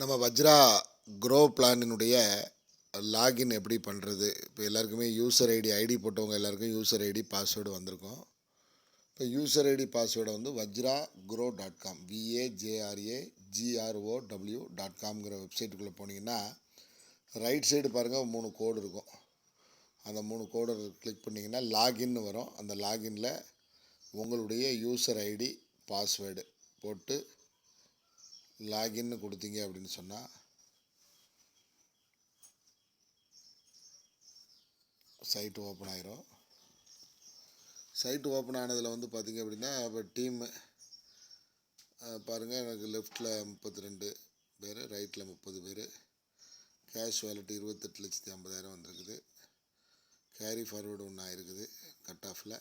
நம்ம வஜ்ரா grow பிளானினுடைய login எப்படி பண்ணுறது இப்போ எல்லாருக்குமே யூசர் ஐடி ஐடி போட்டவங்க எல்லாருக்கும் யூசர் ஐடி பாஸ்வேர்டு வந்திருக்கும். இப்போ யூசர் ஐடி பாஸ்வேர்டை வந்து Vajra grow dot com V A J R A G R O W dot காம்ங்கிற வெப்சைட்டுக்குள்ளே போனீங்கன்னா ரைட் சைடு பாருங்கள் மூணு கோடு இருக்கும். அந்த மூணு கோடு கிளிக் பண்ணிங்கன்னா லாகின்னு வரும். அந்த லாகின்ல உங்களுடைய யூசர் ஐடி பாஸ்வேர்டு போட்டு லாகின்னு கொடுத்தீங்க அப்படின்னு சொன்னால் சைட்டு ஓப்பன் ஆகிரும் சைட்டு ஓப்பன் ஆனதில் வந்து பார்த்தீங்க அப்படின்னா இப்போ டீமு பாருங்கள் எனக்கு லெஃப்டில் முப்பத்தி ரெண்டு பேர் ரைட்டில் முப்பது பேர். கேஷ் வேலெட் இருபத்தெட்டு லட்சத்தி ஐம்பதாயிரம் வந்திருக்குது. கேரி ஃபார்வேர்டு ஒன்று ஆயிருக்குது கட் ஆஃபில்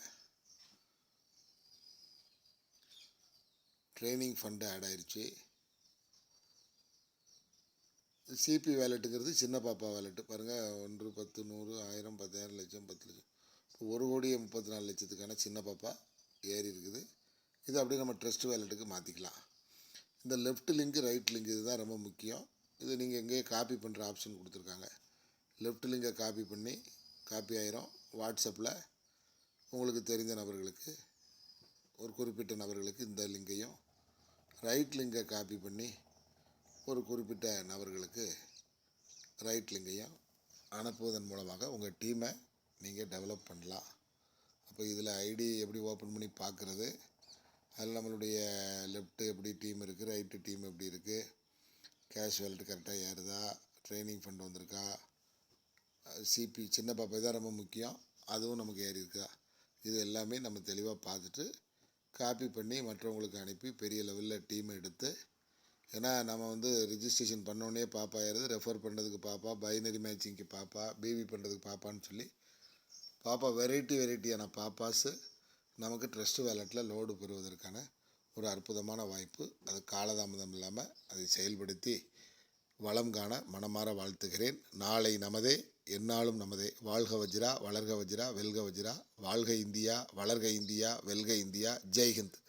ட்ரைனிங் ஃபண்டு ஆட் ஆயிடுச்சு சிபி வேலெட்டுங்கிறது சின்ன பாப்பா வேலெட்டு பாருங்கள் ஒன்று பத்து நூறு ஆயிரம் பத்தாயிரம் லட்சம் பத்து லட்சம். இப்போ ஒரு கோடியே முப்பத்தி நாலு லட்சத்துக்கான சின்ன பாப்பா ஏறி இருக்குது. இது அப்படியே நம்ம ட்ரஸ்ட் வேலெட்டுக்கு மாற்றிக்கலாம் இந்த லெஃப்ட் லிங்க் ரைட் லிங்க் இதுதான் ரொம்ப முக்கியம். இது நீங்கள் எங்கேயே காப்பி பண்ணுற ஆப்ஷன் கொடுத்துருக்காங்க. லெஃப்ட் லிங்கை காப்பி பண்ணி காப்பி ஆயிரும். வாட்ஸ்அப்பில் உங்களுக்கு தெரிந்த நபர்களுக்கு ஒரு குறிப்பிட்ட நபர்களுக்கு இந்த லிங்கையும் ரைட் லிங்கை காப்பி பண்ணி ஒரு குறிப்பிட்ட நபர்களுக்கு ரைட் லிங்கையும் அனுப்புவதன் மூலமாக உங்கள் டீமை நீங்கள் டெவலப் பண்ணலாம். அப்போ இதில் ஐடி எப்படி ஓப்பன் பண்ணி பார்க்குறது அதில் நம்மளுடைய லெஃப்ட்டு எப்படி டீம் இருக்குது ரைட்டு டீம் எப்படி இருக்குது கேஷ் கரெக்டாக ஏறுதா? ட்ரைனிங் ஃபண்ட் வந்திருக்கா? சிபி சின்ன பாப்பா தான் ரொம்ப முக்கியம். அதுவும் நமக்கு ஏறி இருக்கா? இது எல்லாமே நம்ம தெளிவாக பார்த்துட்டு காப்பி பண்ணி மற்றவங்களுக்கு அனுப்பி பெரிய லெவலில் டீம் எடுத்து ஏன்னா நம்ம வந்து ரிஜிஸ்ட்ரேஷன் பண்ணோடனே பாப்பா ஏறுது ரெஃபர் பண்ணுறதுக்கு பாப்பா பைனரி மேட்சிங்க்கு பாப்பா பேபி பண்ணுறதுக்கு பாப்பான்னு சொல்லி பாப்பா வெரைட்டி வெரைட்டியான பாப்பாஸு நமக்கு ட்ரஸ்ட் வேலெட்டில் லோடு பெறுவதற்கான ஒரு அற்புதமான வாய்ப்பு. அது காலதாமதம் இல்லாமல் அதை செயல்படுத்தி வளம் காண மனமாற வாழ்த்துகிறேன். நாளை நமதே எந்நாளும் நமதே. வாழ்க வஜ்ரா வளர்க வஜ்ரா வெல்க வஜ்ரா. வாழ்க இந்தியா வளர்க இந்தியா வெல்க இந்தியா. ஜெய்ஹிந்த்